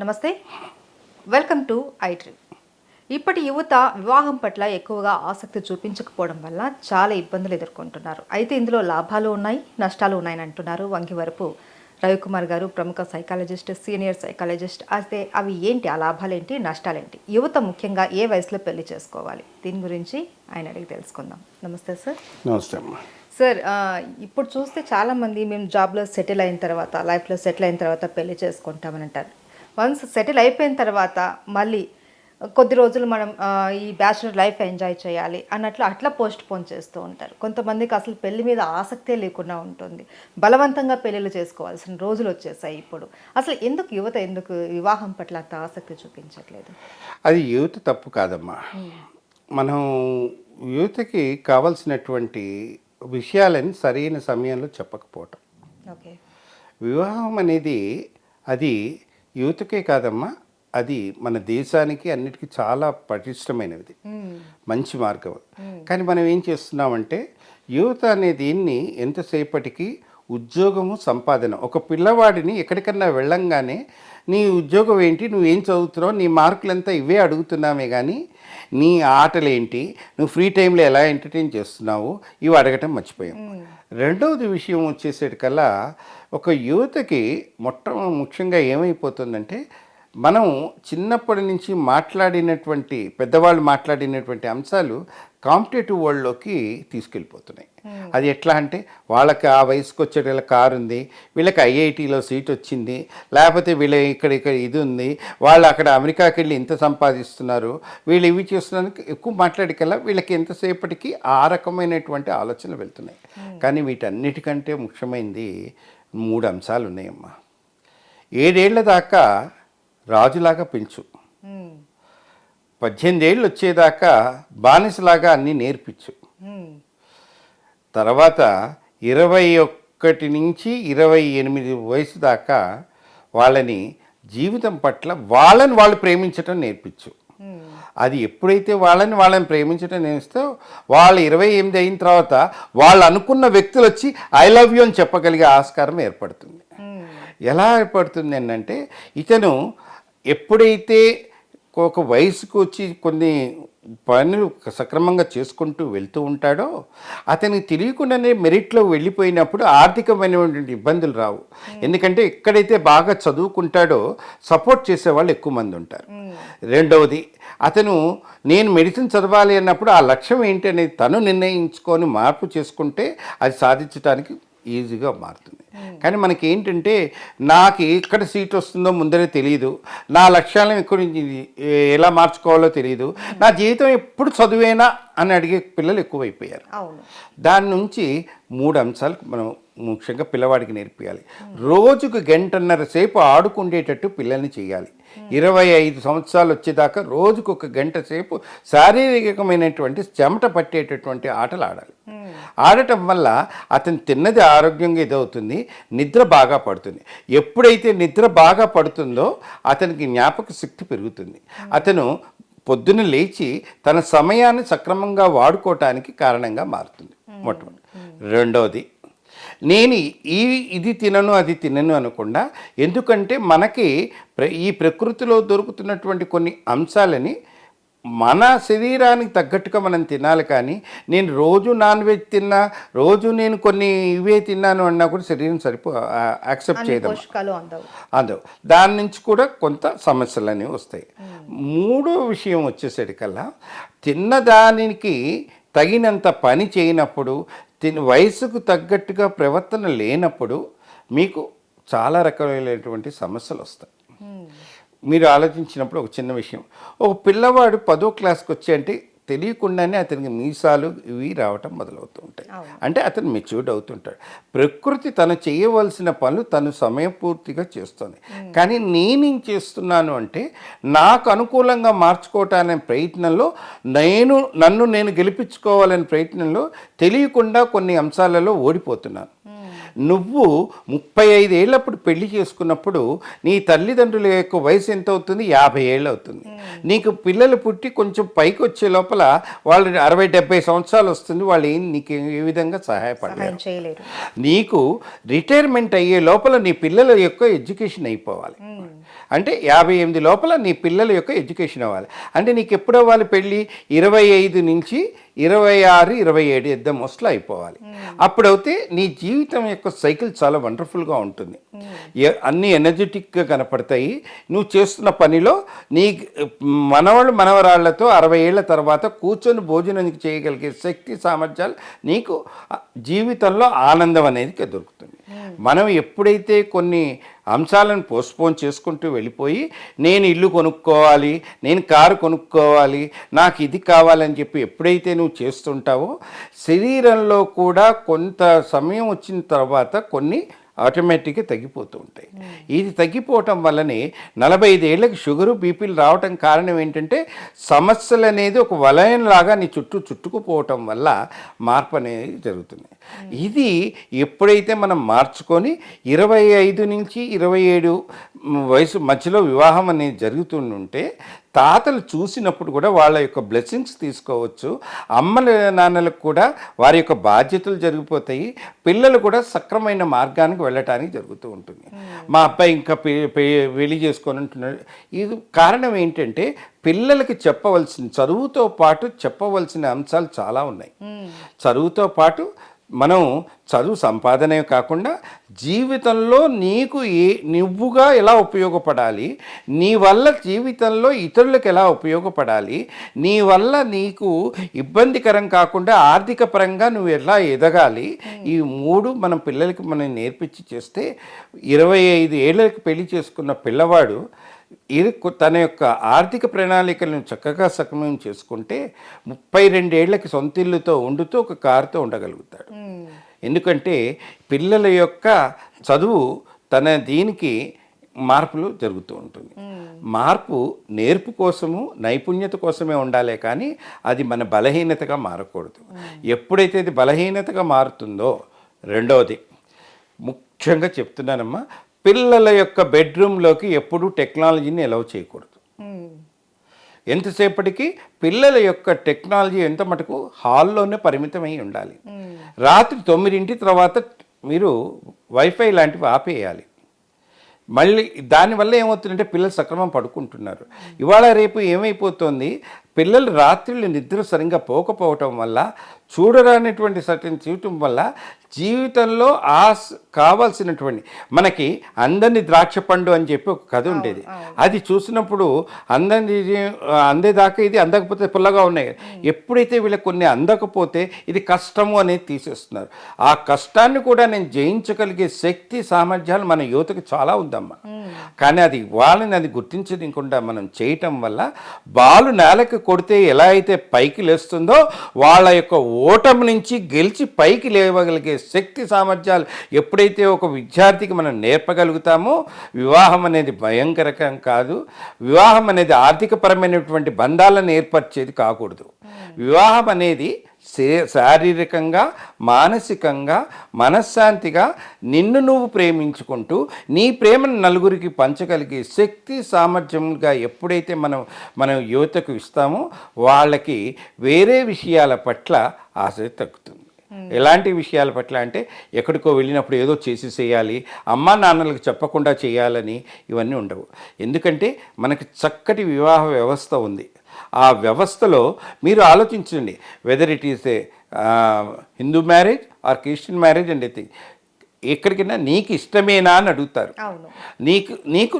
నమస్తే. Welcome to ఐట్రీ ఇప్పటి యువత వివాహం పట్ల ఎక్కువగా ఆసక్తి చూపించకపోవడం వల్ల చాలా ఇబ్బందులు ఎదుర్కొంటున్నారు. అయితే ఇందులో లాభాలు ఉన్నాయి నష్టాలు ఉన్నాయని అంటున్నారు వంగివరపు రవికుమార్ గారు ప్రముఖ సైకాలజిస్ట్ సీనియర్ సైకాలజిస్ట్. అయితే అవి ఏంటి? ఆ లాభాలేంటి? నష్టాలేంటి? యువత ముఖ్యంగా ఏ వయసులో పెళ్ళి చేసుకోవాలి? దీని గురించి ఆయన అడిగి తెలుసుకుందాం. నమస్తే సార్. నమస్తే అమ్మా. సార్ ఇప్పుడు చూస్తే చాలామంది మేము జాబ్లో సెటిల్ అయిన తర్వాత లైఫ్లో సెటిల్ అయిన తర్వాత పెళ్ళి చేసుకుంటామని అంటారు. వన్స్ సెటిల్ అయిపోయిన తర్వాత మళ్ళీ కొద్ది రోజులు మనం ఈ బ్యాచులర్ లైఫ్ ఎంజాయ్ చేయాలి అన్నట్లు అట్లా పోస్ట్ పోన్ చేస్తూ ఉంటారు. కొంతమందికి అసలు పెళ్ళి మీద ఆసక్తే లేకుండా ఉంటుంది. బలవంతంగా పెళ్ళిళ్ళు చేసుకోవాల్సిన రోజులు వచ్చేసాయి ఇప్పుడు. అసలు ఎందుకు యువత ఎందుకు వివాహం పట్ల అంత ఆసక్తి చూపించట్లేదు? అది యూత్ తప్పు కాదమ్మా. మనం యూత్కి కావలసినటువంటి విషయాలని సరైన సమయంలో చెప్పకపోవటం. ఓకే. వివాహం అనేది అది యూత్కే కాదమ్మా అది మన దేశానికి అన్నిటికీ చాలా పటిష్టమైనది. మంచి మార్గం. కానీ మనం ఏం చేస్తున్నామంటే యువత అనే దీన్ని ఎంతసేపటికి ఉద్యోగము సంపాదన. ఒక పిల్లవాడిని ఎక్కడికన్నా వెళ్ళంగానే నీ ఉద్యోగం ఏంటి? నువ్వేం చదువుతున్నావు? నీ మార్కులంతా ఇవే అడుగుతున్నామే కానీ నీ ఆటలేంటి? నువ్వు ఫ్రీ టైంలో ఎలా ఎంటర్టైన్ చేస్తున్నావు? ఇవి అడగటం మర్చిపోయాం. రెండవది విషయం వచ్చేసరికల్లా ఒక యువతకి మొట్ట ముఖ్యంగా ఏమైపోతుందంటే మనం చిన్నప్పటి నుంచి మాట్లాడినటువంటి పెద్దవాళ్ళు మాట్లాడినటువంటి అంశాలు కాంపిటేటివ్ వరల్డ్లోకి తీసుకెళ్ళిపోతున్నాయి. అది ఎట్లా అంటే వాళ్ళకి ఆ వయసుకు వచ్చేటలా కారు ఉంది వీళ్ళకి ఐఐటీలో సీట్ వచ్చింది లేకపోతే వీళ్ళ ఇక్కడ ఇక్కడ ఇది ఉంది వాళ్ళు అక్కడ అమెరికాకి వెళ్ళి ఇంత సంపాదిస్తున్నారు వీళ్ళు ఇవి చేస్తున్నందుకు ఎక్కువ మాట్లాడికల్లా వీళ్ళకి ఎంతసేపటికి ఆ రకమైనటువంటి ఆలోచనలు వెళ్తున్నాయి. కానీ వీటన్నిటికంటే ముఖ్యమైనది మూడు అంశాలు ఉన్నాయమ్మా ఏడేళ్ళ దాకా రాజులాగా పెంచు మ్మ్. పద్దెనిమిది ఏళ్ళు వచ్చేదాకా బానిసలాగా అన్నీ నేర్పించు. తర్వాత ఇరవై ఒక్కటి నుంచి ఇరవై ఎనిమిది వయసు దాకా వాళ్ళని జీవితం పట్ల వాళ్ళని వాళ్ళు ప్రేమించటం నేర్పించు. అది ఎప్పుడైతే వాళ్ళని వాళ్ళని ప్రేమించడం నేర్పిస్తే వాళ్ళు ఇరవై ఎనిమిది అయిన తర్వాత వాళ్ళు అనుకున్న వ్యక్తులు వచ్చి ఐ లవ్ యూ అని చెప్పగలిగే ఆస్కారం ఏర్పడుతుంది. ఎలా ఏర్పడుతుంది అంటే ఇతను ఎప్పుడైతే ఒక వయసుకు వచ్చి కొన్ని పనులు సక్రమంగా చేసుకుంటూ వెళ్తూ ఉంటాడో అతనికి తెలియకుండానే మెరిట్లో వెళ్ళిపోయినప్పుడు ఆర్థికమైనటువంటి ఇబ్బందులు రావు. ఎందుకంటే ఎక్కడైతే బాగా చదువుకుంటాడో సపోర్ట్ చేసేవాళ్ళు ఎక్కువ మంది ఉంటారు. రెండవది అతను నేను మెడిసిన్ చదవాలి అన్నప్పుడు ఆ లక్ష్యం ఏంటి అనేది తను నిర్ణయించుకొని మార్పు చేసుకుంటే అది సాధించడానికి ఈజీగా మారుతుంది. కానీ మనకి ఏంటంటే నాకు ఎక్కడ సీట్ వస్తుందో ముందరే తెలియదు నా లక్ష్యాలను ఎక్కడి నుంచి ఎలా మార్చుకోవాలో తెలియదు నా జీవితం ఎప్పుడు చదువేనా అని అడిగే పిల్లలు ఎక్కువైపోయారు. దాని నుంచి మూడు అంశాలు మనం ముఖ్యంగా పిల్లవాడికి నేర్పియాలి. రోజుకు గంటన్నర సేపు ఆడుకుండేటట్టు పిల్లల్ని చేయాలి. ఇరవై ఐదు సంవత్సరాలు వచ్చేదాకా రోజుకు ఒక గంట సేపు శారీరకమైనటువంటి చెమట పట్టేటటువంటి ఆటలు ఆడాలి. ఆడటం వల్ల అతను తిన్నది ఆరోగ్యంగా ఇదవుతుంది నిద్ర బాగా పడుతుంది. ఎప్పుడైతే నిద్ర బాగా పడుతుందో అతనికి జ్ఞాపక శక్తి పెరుగుతుంది. అతను పొద్దున లేచి తన సమయాన్ని సక్రమంగా వాడుకోవటానికి కారణంగా మారుతుంది మొట్టమొదటి. రెండవది నేను ఈ ఇది తినను అది తినను అనకుండా ఎందుకంటే మనకి ప్ర- ఈ ప్రకృతిలో దొరుకుతున్నటువంటి కొన్ని అంశాలని మన శరీరానికి తగ్గట్టుగా మనం తినాలి కానీ నేను రోజు నాన్ వెజ్ తిన్నా రోజు నేను కొన్ని ఇవే తిన్నాను అన్నా కూడా శరీరం సరిపో యాక్సెప్ట్ అందవు. అందవు. దాని నుంచి కూడా కొంత సమస్యలు అనేవి వస్తాయి. మూడో విషయం వచ్చేసరికల్లా తిన్నదానికి తగినంత పని చేయనప్పుడు తిని వయసుకు తగ్గట్టుగా ప్రవర్తన లేనప్పుడు మీకు చాలా రకాలైనటువంటి సమస్యలు వస్తాయి. మీరు ఆలోచించినప్పుడు ఒక చిన్న విషయం. ఒక పిల్లవాడు పదో క్లాస్కి వచ్చి అంటే తెలియకుండానే అతనికి మీసాలు ఇవి రావటం మొదలవుతూ ఉంటాయి అంటే అతను మెచ్యూర్డ్ అవుతుంటాడు. ప్రకృతి తను చేయవలసిన పనులు తను సమయపూర్తిగా చేస్తుంది. కానీ నేనేం చేస్తున్నాను అంటే నాకు అనుకూలంగా మార్చుకోవటానే ప్రయత్నంలో నేను నన్ను నేను గెలిపించుకోవాలనే ప్రయత్నంలో తెలియకుండా కొన్ని అంశాలలో ఓడిపోతున్నాను. నువ్వు ముప్పై ఐదు ఏళ్ళప్పుడు పెళ్ళి చేసుకున్నప్పుడు నీ తల్లిదండ్రుల యొక్క వయసు ఎంత అవుతుంది యాభై ఏళ్ళు అవుతుంది నీకు పిల్లలు పుట్టి కొంచెం పైకి వచ్చే లోపల వాళ్ళు అరవై డెబ్బై సంవత్సరాలు వస్తుంది వాళ్ళు ఏం నీకు ఏ విధంగా సహాయపడలేరు. నీకు రిటైర్మెంట్ అయ్యే లోపల నీ పిల్లల యొక్క ఎడ్యుకేషన్ అయిపోవాలి. అంటే యాభై ఎనిమిది లోపల నీ పిల్లల యొక్క ఎడ్యుకేషన్ అవ్వాలి. అంటే నీకు ఎప్పుడు అవ్వాలి పెళ్ళి? ఇరవై ఐదు నుంచి ఇరవై ఆరు ఇరవై ఏడు ఎద్ద మోస్ట్లో అయిపోవాలి. అప్పుడైతే నీ జీవితం యొక్క సైకిల్ చాలా వండర్ఫుల్గా ఉంటుంది. ఎ- అన్ని ఎనర్జెటిక్గా కనపడతాయి. నువ్వు చేస్తున్న పనిలో నీ మనవాళ్ళు మనవరాళ్ళతో అరవై ఏళ్ళ తర్వాత కూర్చొని భోజనం చేయగలిగే శక్తి సామర్థ్యాలు నీకు జీవితంలో ఆనందం అనేది దొరుకుతుంది. మనం ఎప్పుడైతే కొన్ని అంశాలను పోస్ట్పోన్ చేసుకుంటూ వెళ్ళిపోయి నేను ఇల్లు కొనుక్కోవాలి నేను కారు కొనుక్కోవాలి నాకు ఇది కావాలని చెప్పి ఎప్పుడైతే నువ్వు చేస్తుంటావో శరీరంలో కూడా కొంత సమయం వచ్చిన తర్వాత కొన్ని ఆటోమేటిక్గా తగ్గిపోతూ ఉంటాయి. ఇది తగ్గిపోవటం వల్లనే నలభై ఐదేళ్ళకి షుగరు బీపీలు రావటం కారణం ఏంటంటే సమస్యలు అనేది ఒక వలయంలాగా నీ చుట్టూ చుట్టుకుపోవటం వల్ల మార్పు అనేది జరుగుతుంది ఇది ఎప్పుడైతే మనం మార్చుకొని ఇరవై ఐదు నుంచి ఇరవై ఏడు వయసు మధ్యలో వివాహం అనేది జరుగుతుంటే తాతలు చూసినప్పుడు కూడా వాళ్ళ యొక్క బ్లెస్సింగ్స్ తీసుకోవచ్చు. అమ్మల నాన్నలకు కూడా వారి యొక్క బాధ్యతలు జరిగిపోతాయి. పిల్లలు కూడా సక్రమైన మార్గానికి వెళ్ళటానికి జరుగుతూ ఉంటుంది. మా అబ్బాయి ఇంకా పెళ్ళి చేసుకొని ఉంటున్నాడు. ఇది కారణం ఏంటంటే పిల్లలకి చెప్పవలసిన చదువుతో పాటు చెప్పవలసిన అంశాలు చాలా ఉన్నాయి. చదువుతో పాటు మనం చదువు సంపాదనే కాకుండా జీవితంలో నీకు ఏ నువ్వుగా ఎలా ఉపయోగపడాలి నీ వల్ల జీవితంలో ఇతరులకు ఎలా ఉపయోగపడాలి నీ వల్ల నీకు ఇబ్బందికరం కాకుండా ఆర్థిక పరంగా నువ్వు ఎలా ఎదగాలి ఈ మూడు మనం పిల్లలకి మనం నేర్పించి చేస్తే ఇరవై ఐదు ఏళ్ళకి పెళ్ళి చేసుకున్న పిల్లవాడు ఇది తన యొక్క ఆర్థిక ప్రణాళికలను చక్కగా సక్రమం చేసుకుంటే ముప్పై రెండేళ్ళకి సొంత ఇల్లుతో ఉండుతూ ఒక కారుతో ఉండగలుగుతాడు. ఎందుకంటే పిల్లల యొక్క చదువు తన దీనికి మార్పులు జరుగుతూ ఉంటుంది. మార్పు నేర్పు కోసము నైపుణ్యత కోసమే ఉండాలే కానీ అది మన బలహీనతగా మారకూడదు. ఎప్పుడైతే ఇది బలహీనతగా మారుతుందో రెండవది ముఖ్యంగా చెప్తున్నానమ్మా పిల్లల యొక్క బెడ్రూమ్లోకి ఎప్పుడూ టెక్నాలజీని ఎలవ్ చేయకూడదు. ఎంతసేపటికి పిల్లల యొక్క టెక్నాలజీ ఎంత మటుకు హాల్లోనే పరిమితమై ఉండాలి. రాత్రి తొమ్మిదింటి తర్వాత మీరు వైఫై లాంటివి ఆపేయాలి. మళ్ళీ దానివల్ల ఏమవుతుందంటే పిల్లలు సక్రమం పడుకుంటున్నారు. ఇవాళ రేపు ఏమైపోతుంది? పిల్లలు రాత్రిళ్ళు నిద్ర సరిగ్గా పోకపోవటం వల్ల చూడరానటువంటి సటిని చూడటం వల్ల జీవితంలో ఆస్ కావాల్సినటువంటి మనకి అందని ద్రాక్ష పండు అని చెప్పి ఒక కథ ఉండేది. అది చూసినప్పుడు అందని అందేదాకా ఇది అందకపోతే పుల్లగా ఉన్నాయి. ఎప్పుడైతే వీళ్ళకి కొన్ని అందకపోతే ఇది కష్టము అనేది తీసేస్తున్నారు. ఆ కష్టాన్ని కూడా నేను జయించగలిగే శక్తి సామర్థ్యాలు మన యువతకు చాలా ఉందమ్మా. కానీ అది వాళ్ళని అది గుర్తించకుండా మనం చేయటం వల్ల బాలు నేలకు కొడితే ఎలా అయితే పైకి లేస్తుందో వాళ్ళ యొక్క ఓటమి నుంచి గెలిచి పైకి లేవగలిగే శక్తి సామర్థ్యాలు ఎప్పుడైతే ఒక విద్యార్థికి మనం నేర్పగలుగుతామో వివాహం అనేది భయంకరకం కాదు. వివాహం అనేది ఆర్థికపరమైనటువంటి బంధాలను ఏర్పరిచేది కాకూడదు. వివాహం అనేది శారీరకంగా మానసికంగా మనశ్శాంతిగా నిన్ను నువ్వు ప్రేమించుకుంటూ నీ ప్రేమను నలుగురికి పంచగలిగే శక్తి సామర్థ్యంగా ఎప్పుడైతే మనం మనం యువతకు ఇస్తామో వాళ్ళకి వేరే విషయాల పట్ల ఆసక్తి తగ్గుతుంది. ఎలాంటి విషయాల పట్ల అంటే ఎక్కడికో వెళ్ళినప్పుడు ఏదో చేసేసేయాలి అమ్మా నాన్నలకు చెప్పకుండా చేయాలని ఇవన్నీ ఉండవు. ఎందుకంటే మనకి చక్కటి వివాహ వ్యవస్థ ఉంది. ఆ వ్యవస్థలో మీరు ఆలోచించండి whether it is a Hindu marriage or Christian marriage and ఎక్కడికైనా నీకు ఇష్టమేనా అని అడుగుతారు. నీకు నీకు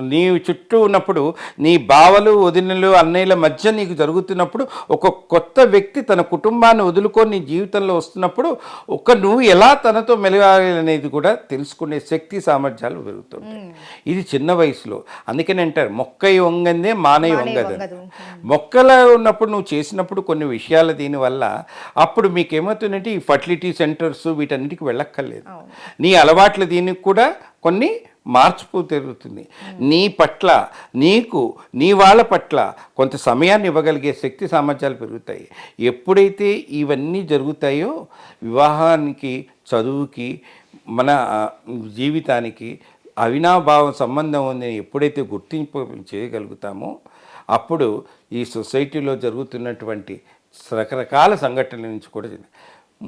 నీ చుట్టూ ఉన్నప్పుడు నీ బావలు వదినలు అన్నయ్యల మధ్య నీకు జరుగుతున్నప్పుడు ఒక కొత్త వ్యక్తి తన కుటుంబాన్ని వదులుకొని నీ జీవితంలో వస్తున్నప్పుడు ఒక నువ్వు ఎలా తనతో మెలగాలి అనేది కూడా తెలుసుకునే శక్తి సామర్థ్యాలు పెరుగుతుంటాయి. ఇది చిన్న వయసులో. అందుకని అంటారు మొక్కై వంగందే మానై వంగదు. వంగదు. మొక్కలో ఉన్నప్పుడు నువ్వు చేసినప్పుడు కొన్ని విషయాలు దీనివల్ల అప్పుడు మీకు ఏమవుతుందంటే ఈ ఫర్టిలిటీ సెంటర్స్ వీటన్నిటికి వెళ్ళక్కర్లేదు. నీ అలవాట్ల దీనికి కూడా కొన్ని మార్చుకు తిరుగుతుంది. నీ పట్ల నీకు నీ వాళ్ళ పట్ల కొంత సమయాన్ని ఇవ్వగలిగే శక్తి సామర్థ్యాలు పెరుగుతాయి. ఎప్పుడైతే ఇవన్నీ జరుగుతాయో వివాహానికి చదువుకి మన జీవితానికి అవినాభావ సంబంధం ఉందని ఎప్పుడైతే గుర్తింపు చేయగలుగుతామో అప్పుడు ఈ సొసైటీలో జరుగుతున్నటువంటి రకరకాల సంఘటనల నుంచి కూడా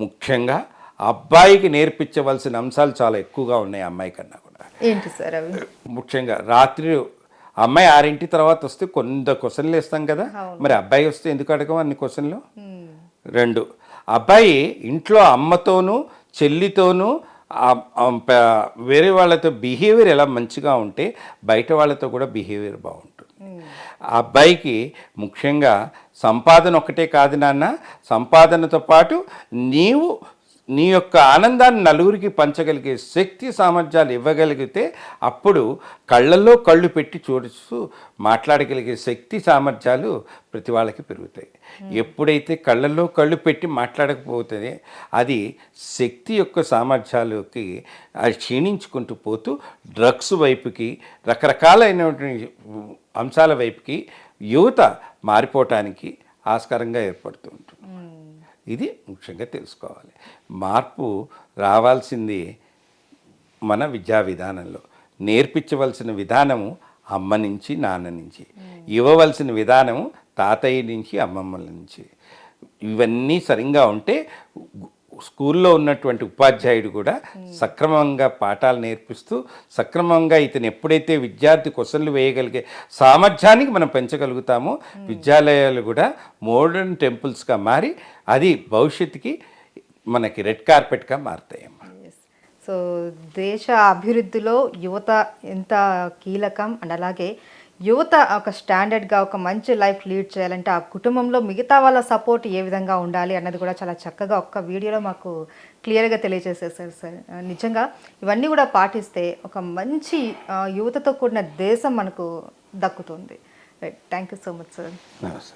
ముఖ్యంగా అబ్బాయికి నేర్పించవలసిన అంశాలు చాలా ఎక్కువగా ఉన్నాయి అమ్మాయి కన్నా కూడా. ఏంటి సార్ అవి? ముఖ్యంగా రాత్రి అమ్మాయి ఆరింటి తర్వాత వస్తే కొంత క్వశ్చన్లు వేస్తాం కదా. మరి అబ్బాయి వస్తే ఎందుకు అడగం అన్ని క్వశ్చన్లు? రెండు. అబ్బాయి ఇంట్లో అమ్మతోనూ చెల్లితోనూ వేరే వాళ్ళతో బిహేవియర్ ఎలా మంచిగా ఉంటే బయట వాళ్ళతో కూడా బిహేవియర్ బాగుంటుంది. ఆ అబ్బాయికి ముఖ్యంగా సంపాదన ఒకటే కాదు నాన్న. సంపాదనతో పాటు నీవు నీ యొక్క ఆనందాన్ని నలుగురికి పంచగలిగే శక్తి సామర్థ్యాలు ఇవ్వగలిగితే అప్పుడు కళ్ళల్లో కళ్ళు పెట్టి చూడచ్చు మాట్లాడగలిగే శక్తి సామర్థ్యాలు ప్రతి వాళ్ళకి పెరుగుతాయి. ఎప్పుడైతే కళ్ళల్లో కళ్ళు పెట్టి మాట్లాడకపోతే అది శక్తి యొక్క సామర్థ్యాలకి అది క్షీణించుకుంటూ పోతూ డ్రగ్స్ వైపుకి రకరకాలైనటువంటి అంశాల వైపుకి యువత మారిపోవటానికి ఆస్కారంగా ఏర్పడుతూ ఉంటుంది. ఇది ముఖ్యంగా తెలుసుకోవాలి. మార్పు రావాల్సింది మన విద్యా విధానంలో. నేర్పించవలసిన విధానము అమ్మ నుంచి నాన్న నుంచి. ఇవ్వవలసిన విధానము తాతయ్య నుంచి అమ్మమ్మల నుంచి. ఇవన్నీ సరిగ్గా ఉంటే స్కూల్లో ఉన్నటువంటి ఉపాధ్యాయుడు కూడా సక్రమంగా పాఠాలు నేర్పిస్తూ సక్రమంగా ఇతను ఎప్పుడైతే విద్యార్థి క్వశ్చన్లు వేయగలిగే సామర్థ్యానికి మనం పెంచగలుగుతామో విద్యాలయాలు కూడా మోడర్న్ టెంపుల్స్గా మారి అది భవిష్యత్తుకి మనకి రెడ్ కార్పెట్గా మారుతాయమ్మా. సో దేశ అభివృద్ధిలో యువత ఎంత కీలకం? అండ్ అలాగే యువత ఒక స్టాండర్డ్గా ఒక మంచి లైఫ్ లీడ్ చేయాలంటే ఆ కుటుంబంలో మిగతా వాళ్ళ సపోర్ట్ ఏ విధంగా ఉండాలి అన్నది కూడా చాలా చక్కగా ఒక్క వీడియోలో మాకు క్లియర్గా తెలియజేసేసారు సార్. నిజంగా ఇవన్నీ కూడా పాటిస్తే ఒక మంచి యువతతో కూడిన దేశం మనకు దక్కుతుంది. Thank you so much sir నమస్తే.